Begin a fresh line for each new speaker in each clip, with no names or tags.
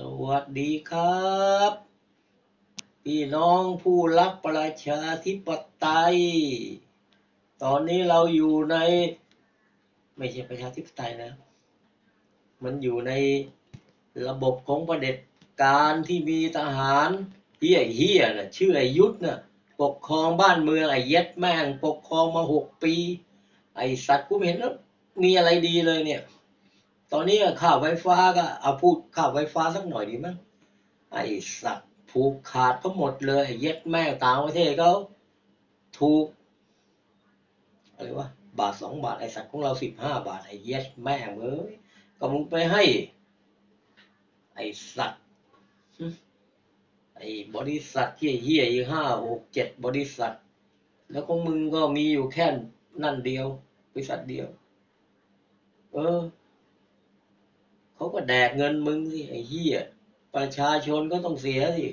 สวัสดีครับ พี่น้องผู้รักประชาธิปไตย ตอนนี้เราอยู่ใน ไม่ใช่ประชาธิปไตยนะ มันอยู่ในระบบของประเด็จการที่มีทหารเฮียเฮียนะชื่อไอยุทธนะปกครองบ้านเมืองไอ้เย็ดแม่งปกครองมาหกปี ไอ้สัตว์กูไม่เห็นแล้วมีอะไรดีเลยเนี่ย ตอนนี้ค่าไฟฟ้าก็เอาพูดค่าไฟฟ้าสักหน่อยดีมั้งไอ้สัตว์ผูกขาดก็หมดเลยไอเย็ดแม่ต่างประเทศเขาถูกอะไรวะบาทสองบาทไอ้สัตว์ของเราสิบห้าบาทไอ้เย็ดแม่เอ้ยก็มึงไปให้ ไอ้สัตว์ไอ้บริษัทเฮี้ยเฮียๆอีห้าหกเจ็ดบริษัท แล้วของมึงก็มีอยู่แค่นั่นเดียว บริษัทเดียว เออ เขาก็แดกเงินมึงสิไอ้เหี้ยประชาชนก็ต้องเสียสิ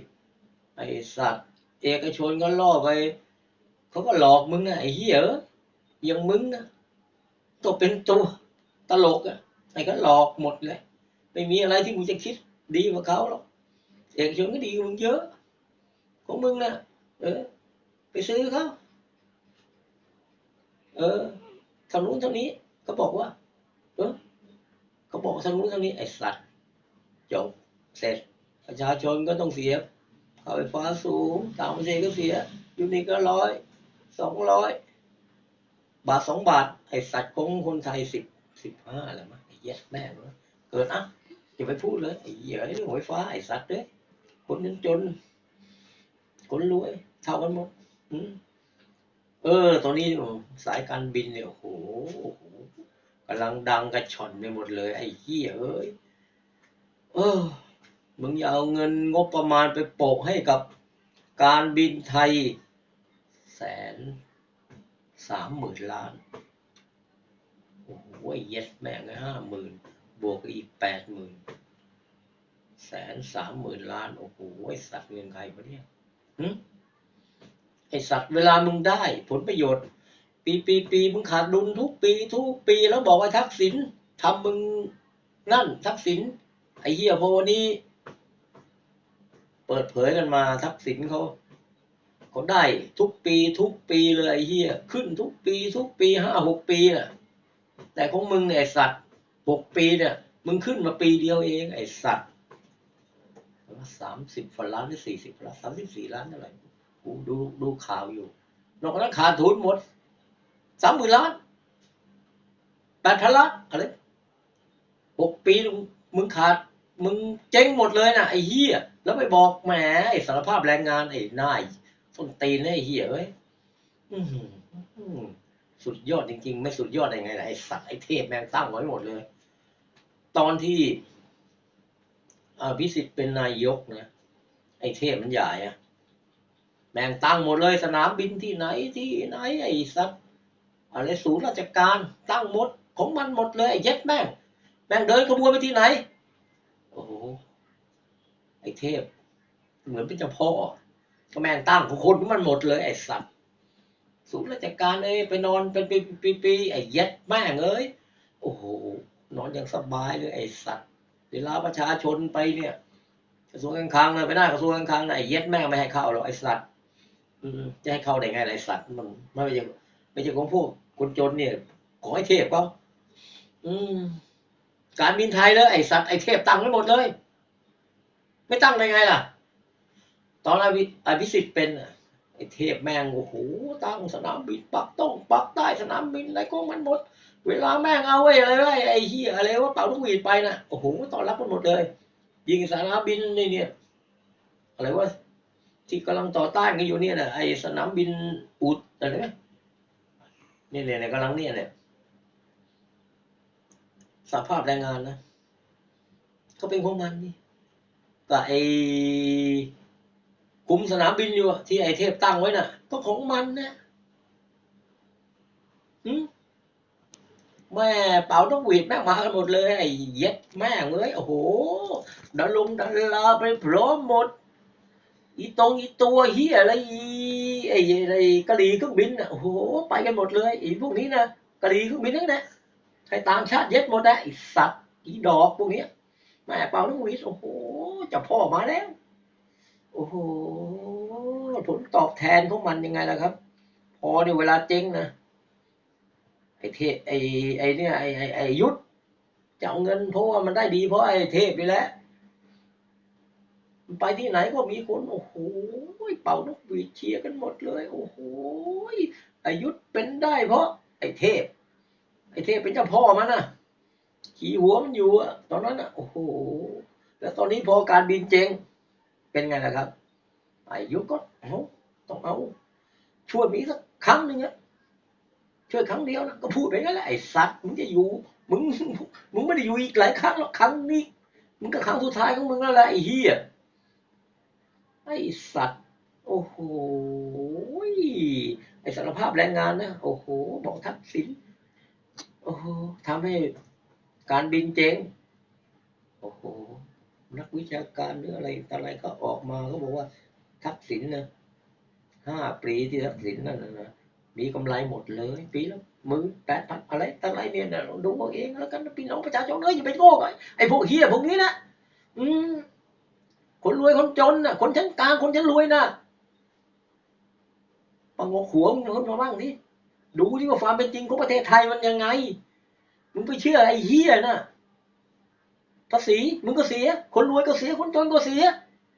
ไอ้สัตว์ เอกชนก็ล่อไปเขาก็หลอกมึงนะไอ้เหี้ยเอ้ยอยังมึงนะตัวเป็นตัวตลกอะไอ้ก็หลอกหมดเลยไม่มีอะไรที่มึงจะคิดดีกว่าเขาหรอกเอกชนก็ดีกว่ามึงเยอะของมึงนะเออ ไปซื้อเขาเออท่านู้นเท่านี้เขาบอกว่า เออ เขาบอกทางนู้นทางนี้ไอ้สัตว์จบเสร็จประชาชนก็ต้องเสียค่าไฟฟ้าสูงต่างประเทศก็เสียอยู่นี่ก็ร้อยสองร้อยบาทสองบาท ไอ้สัตว์ของคนไทยสิบสิบห้าอะไรมั้งไอ้เหี้ยแม่งวะเกินอะอย่าไปพูดเลยไอ้เหี้ยเรื่องไฟฟ้าไอ้สัตว์เด้ยคนจนจน คนรวยเท่ากันหมดเออตอนนี้สายการบินเนี่ยโอ้โหำลังดังกระชอนไปหมดเลยไอ้เหี้ยเอ้ยเออมึงอย่าเอาเงินงบประมาณไปโปะให้กับการบินไทยแสนสามหมื่นล้าน โอ้โหเย็ดแม่งห้าหมื่นบวกอีกแปดหมื่นแสนสามหมื่นล้าน โอ้โหไอสัตว์เงินใครวะเนี่ยหึไอสัตว์เวลามึงได้ผลประโยชน์ ปีปีปีมึงขาดดุลทุกปีทุกปีแล้วบอกว่าทักษิณทำมึงนั่นทักษิณไอ้เหี้ยพอวันนี้ เปิดเผยกันมาทักษิณเขาเขาได้ทุกปีทุกปีเลยไอ้เหี้ยขึ้นทุกปีทุกปีห้าหกปีน่ะ แต่ของมึงไอ้สัตว์หกปีเนี่ยมึงขึ้นมาปีเดียวเองไอ้สัตว์สามสิบล้านหรือสี่สิบล้านสามสิบสี่ล้านเท่าไหร่กูดูดูข่าวอยู่นอกนั้นขาดทุนหมด สามหมื่นล้านแปดพันล้านอะไรหกปีมึงขาด มึงเจ๊งหมดเลยนะไอ้เหี้ยแล้วไปบอกแหมไอ้สารภาพแรงงานไอ้นายส้นตีนไอ้เหี้ยเอ้ยสุดยอดจริง ๆ ไม่สุดยอดได้ไงล่ะไอ้สัตว์ไอ้เทพแม่งตั้งไว้หมดเลย ตอนที่อภิสิทธิ์เป็นนายกนะไอ้เทพมันใหญ่อะแม่งตั้งหมดเลยสนามบินที่ไหนที่ไหนไอ้สัตว์ อะไรศูนย์ราชการตั้งหมดของมันหมดเลยไอ้เย็ดแม่งแม่งเดินขบวนไปที่ไหน โอ้โหไอ้เทพ เหมือนเป็นเจ้าพ่อก็แม่งตั้งของคนของมันหมดเลยไอ้สัตว์ศูนย์ราชการเอ้ยไปนอนเป็นปีๆไอ้เย็ดแม่งเอ้ยโอ้โหนอนอย่างสบายเลยไอ้สัตว์เวลาประชาชนไปเนี่ยกระทรวงการคลังเลยไปหน้ากระทรวงการคลังไอ้เย็ดแม่งไม่ให้เข้าหรอกไอ้สัตว์จะให้เข้าได้ไงไอ้สัตว์มันไม่ใช่ไม่ใช่ของพวก คนจนเนี่ย ขอให้เทพเขาอืม การบินไทยเลยไอ้สัตว์ไอ้เทพตั้งไว้หมดเลย ไม่ตั้งได้ไงล่ะ ตอนอภิอภิสิทธิ์เป็นน่ะไอ้เทพแม่งโอ้โหตั้งสนามบินปักต้องปักใต้สนามบินอะไรก็มันหมด เวลาแม่งเอาไว้อะไรไว้ไอ้เหี้ยอะไรว่าเป่าลูกหวีดไปนะโอ้โหต้อนรับกันหมดเลย ยิงสนามบินนี่เนี่ยอะไรวะที่กำลังต่อต้านกันอยู่เนี่ยนะไอ้สนามบินอุดอะไรนะเนี่ยเนี่ยกำลังเนี่ยเนี่ยสภาพแรงงานนะก็เป็นของมันนี่ก็ไอ้คุมสนามบินอยู่ที่ไอเทพตั้งไว้น่ะ ก็ของมันนะหืมแม่เป่าต้องหวีดแม่มากันหมดเลยไอ้เย็ดแม่เอ้ยโอ้โหดาลงดาราไปพร้อมหมด อีตรงอีตัวเฮียอะไรอีไอ้ไอ้กะหรี่เครื่องบินอะโอ้โหไปกันหมดเลยอีพวกนี้นะกะหรี่เครื่องบินนั่นแหละใครตางชาติเย็ดหมดนะไอ้สัตว์อีดอกพวกนี้แม่เปล่าลูกหวีดโอ้โหจ้าพ่อมาแล้ว โอ้โหผลตอบแทนของมันยังไงล่ะครับ พอเนี่ยเวลาเจ๊งนะไอ้เทพไอ้ไอ้เนี่ยไอ้ไอ้ไอยุทธจะเอาเงินเพราะว่ามันได้ดีเพราะไอ้เทพนี่แหละมัน ไปที่ไหนก็มีคนโอ้โหเป่านกหวีดเชียร์กันหมดเลย โอ้โหอ้ยุธเป็นได้เพราะ ไอ้เทพ ไอ้เทพเป็นเจ้าพ่อมันนะขี่หัวมันอยู่อะตอนนั้นอะโอ้โหแล้วตอนนี้พอการบินเจงเป็นไงล่ะครับอ้ยุก็ต้องเอาช่วยมีสักครั้งหนึ่งอะช่วยครั้งเดียวนะก็พูดไปงั้นแหละไอ้สัตว์มึงจะอยู่มึงมึงไม่ได้อยู่อีกหลายครั้งหรอกครั้งนี้มึงก็ครั้งสุดท้ายของมึงแล้วแหละไอ้เหี้ย ไอสัตว์ โอ้โห ไอสารภาพแรงงานนะ โอ้โห บอกทักษิณ โอ้โหทำให้การบินเจ๊ง โอ้โห นักวิชาการหรืออะไรอะไรก็ออกมาก็บอกว่าทักษิณนะห้าปีที่ทักษิณนั่นนะนะมีกำไรหมดเลย ปีละมื่นแปดพันอะไรต่ออะไรเนี่ยนะดูเอาเองแล้วกันพี่น้องประชาชนเอ้ยอย่าไปโง่ไอ้พวกเฮียพวกนี้นะอืม คนรวยคนจนน่ะ คนชั้นกลางคนชั้นรวยน่ะปังงหัวมึงคนมาบ้างนี่ดูที่ว่าความเป็นจริงของประเทศไทยมันยังไง มึงไปเชื่อไอ้เฮียน่ะภาษีมึงก็เสีย คนรวยก็เสีย คนจนก็เสีย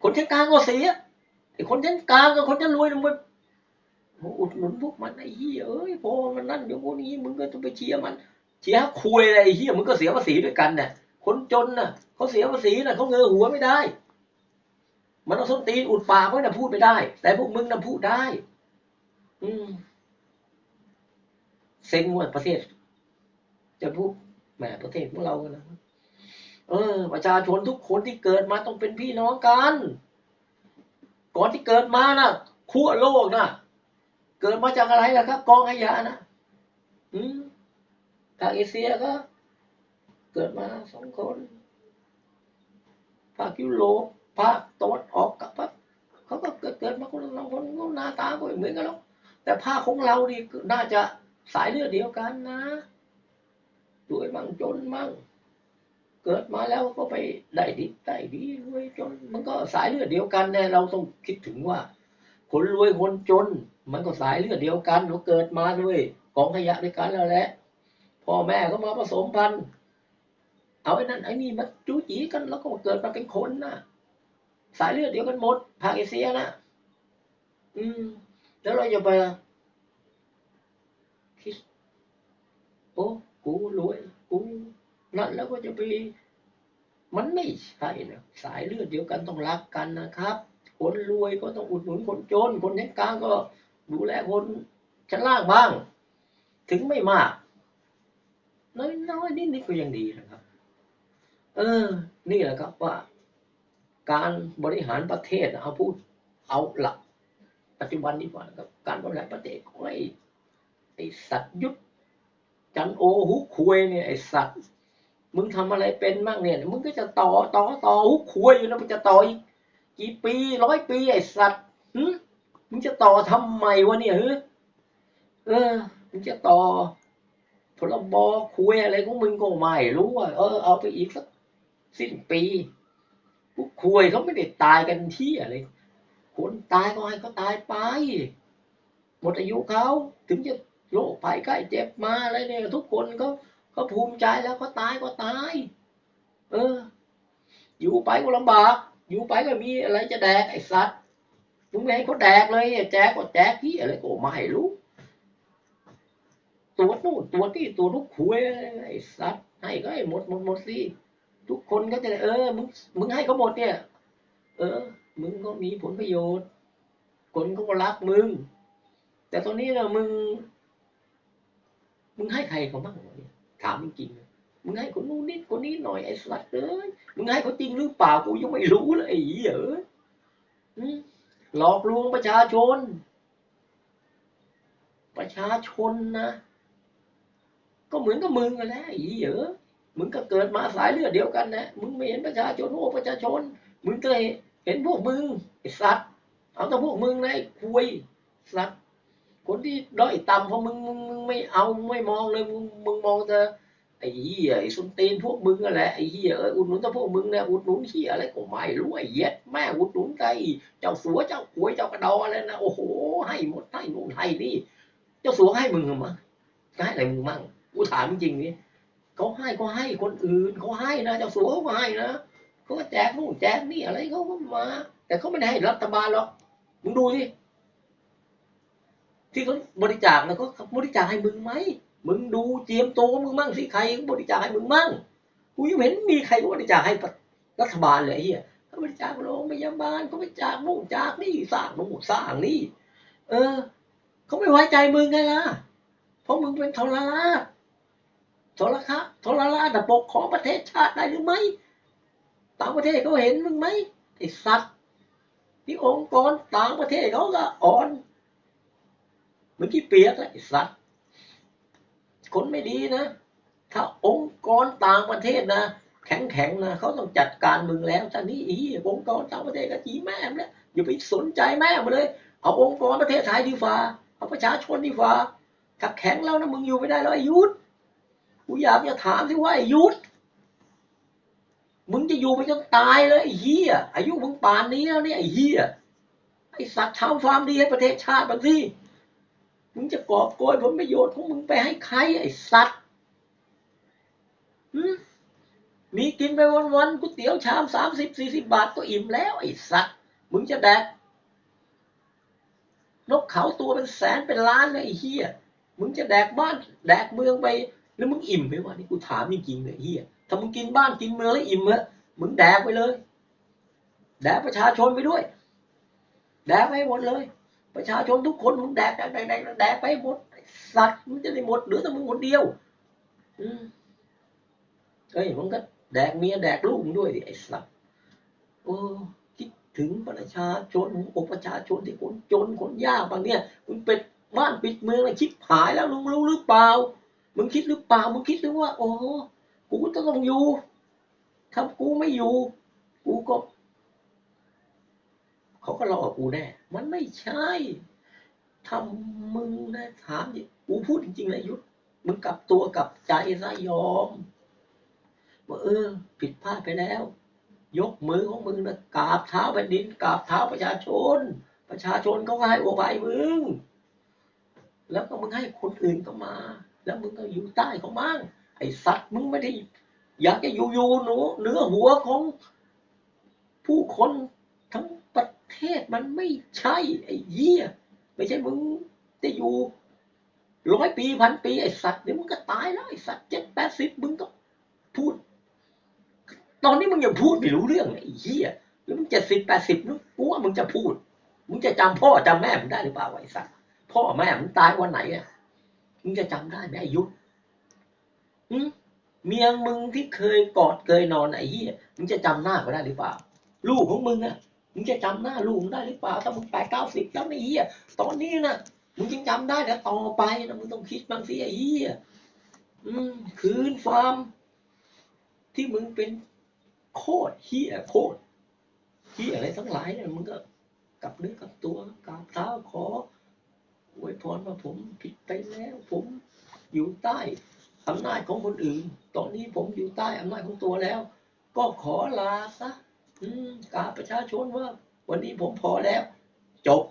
คนชั้นกลางก็เสียไอ้คนชั้นกลางกับคนชั้นรวยมึงไปอุดหนุนพวกมันไอ้เหี้ยเอ้ยพอมันนั่นอยู่พวกนี้มึงก็ต้องไปเชียร์มัน เชียร์คุยอะไรไอ้เหี้ยมึงก็เสียภาษีด้วยกันเนี่ยคนจนน่ะเขาเสียภาษีน่ะเขาเงยหัวไม่ได้ มันเอาส้นตีนอุดปากไว้น่ะพูดไม่ได้ แต่พวกมึงน่ะพูดได้ อืมเซ็งหมดประเทศ จะพูดแหมประเทศของเรานะเออ ประชาชนทุกคนที่เกิดมาต้องเป็นพี่น้องกัน ก่อนที่เกิดมานะขั้วโลกนะเกิดมาจากอะไรล่ะครับ กองขยะนะอืมทางเอเชียก็ เกิดมาสองคนภาคยุโรป ภาคตะวันออกกับภาคเขาก็เกิดเกิดมาคนละสองคนหน้าตาก็เหมือนกันแล้วแต่ภาคของเรานี่น่าจะสายเลือดเดียวกันนะรวยมั่งจนมั่งเกิดมาแล้วก็ไปได้ดีได้ดีรวยจน มันก็สายเลือดเดียวกันแน่เราต้องคิดถึงว่า คนรวยคนจน มันก็สายเลือดเดียวกันเขาเกิดมาด้วยกองขยะด้วยกันแล้วแหละพ่อแม่ก็มาผสมพันธุ์เอาไอ้นั่นไอ้นี่มาจูจีกันแล้วก็เกิดมาเป็นคนนะ สายเลือดเดียวกันหมดภาคเอเชียนะอืม แล้วเราจะไปคิดโอ้กูรวยกูนั่นแล้วก็จะไปมันไม่ใช่นะสายเลือดเดียวกันต้องรักกันนะครับ คนรวยก็ต้องอุดหนุนคนจน คนชั้นกลางก็ดูแลคนชั้นล่างบ้าง ถึงไม่มากน้อยๆนิดๆก็ยังดีนะครับ เออ นี่แหละครับว่า การบริหารประเทศเอาพูดเอาหลัก ปัจจุบันดีกว่าครับการบริหารประเทศของไอ้ไอ้สัตว์ยุทธจันโอฮุกคุยเนี่ยไอ้สัตว์มึงทำอะไรเป็นบ้างเนี่ยมึงก็จะต่อต่อต่อฮุกคุยอยู่นะมึงจะต่ออีกกี่ปีร้อยปีไอ้สัตว์หึมึงจะต่อทำไมวะเนี่ยเฮ้เออมึงจะต่อพรบคุยอะไรของมึงก็ไม่รู้ว่าเออเอาไปอีกสักสิ้นปี กคุยเขาไม่ได้ตายกันที่อะไร คนตายก็ให้เขาตายไป หมดอายุเขาถึงจะโรคภัยไข้เจ็บมาอะไรเนี่ยทุกคนเขาเขาภูมิใจแล้วเขาตายก็ตาย เออ อยู่ไปก็ลำบาก อยู่ไปก็มีอะไรจะแดกไอ้สัตว์มึงไม่ให้เขาแดกเลยแจกก็แจกที่อะไรก็ไม่รู้ตัวนู่นตัวที่ตัวลูกคุยไอ้สัตว์ให้ก็ให้หมดหมดหมดสิ ทุกคนก็จะเออมึงมึงให้เขาหมดเนี่ย เออ มึงก็มีผลประโยชน์ คนเขาก็รักมึง แต่ตอนนี้นะมึง มึงให้ใครเขาบ้างเนี่ยถามจริงๆมึงให้คนนู้นนิดคนนี้หน่อยไอ้สัตว์เอ้ยมึงให้เขาจริงหรือเปล่ากูยังไม่รู้เลยไอ้เหี้ยเออหลอกลวงประชาชน ประชาชนนะก็เหมือนกับมึงกันแหละไอ้เหี้ยเอ้ย มึงก็เกิดมาสายเลือดเดียวกันนะมึงไม่เห็นประชาชนโอ้ประชาชน มึงก็เห็นพวกมึงไอ้สัตว์เอาแต่พวกมึงนะไอ้คุยสัตว์คนที่ด้อยต่ำเพราะมึงมึงมงไม่เอาไม่มองเลยมึงมึงมองแต่ไอ้เหี้ยไอ้ส้นตีนพวกมึงนั่นแหละไอ้เหี้ยเอ้ยอุดหนุนแต่พวกมึงเนี่ยอุดหนุนเหี้ยอะไรก็ไม่รู้ไอ้เย็ดแม่อุดหนุนไอ้เจ้าสัวเจ้าหวยเจ้ากระดออะไรนะโอ้โหให้หมดให้นู่นให้นี่ เจ้าสัวให้มึงเหรอมั้งให้อะไรมึงมั่งกูถามจริงนี่ เขาให้ก็ให้คนอื่นเขาให้นะเจ้าสัวเขาก็ให้นะเขาก็แจกนู่นแจกนี่อะไรเขาก็มา แต่เขาไม่ได้ให้รัฐบาลหรอกมึงดูสิที่เขาบริจาคแล้วก็บริจาคให้มึงไหมมึงดูเจียมตัวมึงมั่งสิใครบริจาคให้มึงมั่งกูยังเห็นมีใครบริจาคให้รัฐบาลเลยเฮียเขาบริจาคโรงพยาบาลเขาบริจาคนู่นจากนี่สร้างนู่นสร้างนี่ เออเขาไม่ไว้ใจมึงไงล่ะเพราะมึงเป็นทรราช ทรคะทรราชแต่ปกของประเทศชาติได้หรือไม่ต่างประเทศเขาเห็นมึงไหมไอ้สัตว์ที่องค์กรต่างประเทศเขาก็อ่อนเมึงขี้เปียกแล้วไอ้สัตว์คนไม่ดีนะ ถ้าองค์กรต่างประเทศนะ แข็งแข็งๆนะเขาต้องจัดการมึงแล้วตอนนี้อีองค์กรต่างประเทศก็จีแม่มแล้วอย่าไปสนใจแม่มาเลย เอาองค์กรประเทศไทยดีฟ้าเอาประชาชนดีฟ้าถ้าแข็งแล้วนะมึงอยู่ไม่ได้แล้วไอ้ยุทธ กูอยากจะถามที่ว่าไอ้ยุทธมึงจะอยู่ไปจนตายเลยไอ้เหี้ยอายุมึงป่านนี้แล้วเนี่ยไอ้เหี้ยไอ้สัตว์ทำความดีให้ประเทศชาติบางทีมึงจะกอบโกยผลประโยชน์ของมึงไปให้ใครไอ้สัตว์มีกินไปวันๆก๋วยเตี๋ยวชามสามสิบสี่สิบบาทก็อิ่มแล้วไอ้สัตว์มึงจะแดกนกเขาตัวเป็นแสนเป็นล้านเลยไอ้เหี้ยมึงจะแดกบ้าน แดกเมืองไป แล้วมึงอิ่มไหมวะนี่กูถามจริงๆเลยเหี้ยถ้ามึงกินบ้านกินเมืองแล้วอิ่มเหรอมึงแดกไปเลย แดกประชาชนไปด้วย แดกไปหมดเลย ประชาชนทุกคนมึงแดกแดกแดกแดกแดกไปหมดสัตว์มึงจะได้หมดเหลือแต่มึงคนเดียว อืมเอ้ยมึงก็แดกเมียแดกลูกมึงด้วยดิไอ้สัตว์โอ้คิดถึงประชาชนอกประชาชนที่คนจนคนยากบางเนี่ยมึงเป็นบ้านปิดเมืองเลยชิบหายแล้วมึงรู้หรือเปล่า มึงคิดหรือเปล่า มึงคิดหรือว่า โอ้กูต้องอยู่ถ้ากูไม่อยู่ กูก็เขาก็รอกูแน่ มันไม่ใช่ทำมึงนะถามดิกูพูดจริงๆเลยยุทธมึงกลับตัวกลับใจซะยอมว่าเออ ผิดพลาดไปแล้ว ยกมือของมึงนะกราบเท้าแผ่นดินกราบเท้าประชาชน ประชาชนเขาให้โอภายมึง แล้วก็มึงให้คนอื่นก็มา แล้วมึงก็อยู่ใต้เขามั่งไอสัตว์มึงไม่ได้ อยากจะอยู่อยู่หนูเนื้อหัวของผู้คนทั้งประเทศมันไม่ใช่ ไอ้เหี้ยไม่ใช่มึงจะอยู่ร้อยปีพันปีไอสัตว์เดี๋ยวมึงก็ตายแล้วไอสัตว์เจ็ดแปดสิบมึงก็พูด ตอนนี้มึงยังพูดไม่รู้เรื่องไอ้เหี้ยแล้วมึงเจ็ดสิบแปดสิบนึกกูว่ามึงจะพูด มึงจะจำพ่อจำแม่มึงได้หรือเปล่าวะไอสัตว์พ่อแม่มึงตายวันไหนอะ มึงจะจำได้ไหมอ้ยุทธเมียมึงที่เคยกอดเคยนอนไอ้เหี้ยมึงจะจำหน้าเขาได้หรือเปล่า ลูกของมึงอะมึงจะจำหน้าลูกมึงได้หรือเปล่า ถ้ามึงแปดเก้าสิบแล้วไอ้เหี้ยตอนนี้นะมึงยังจำได้แต่ต่อไปนะมึงต้องคิดบางสิไอ้เหี้ยอืมคืนฟามที่มึงเป็นโคตรเหี้ยโคตรเหี้ยอะไรทั้งหลายเนี่ยมึงก็กลับเนื้อกลับตัวกราบเท้าขอ อวยพรว่าผมผิดไปแล้ว ผมอยู่ใต้อำนาจของคนอื่น ตอนนี้ผมอยู่ใต้อำนาจของตัวแล้ว ก็ขอลาซะกาประชาชนว่า วันนี้ผมพอแล้ว จบ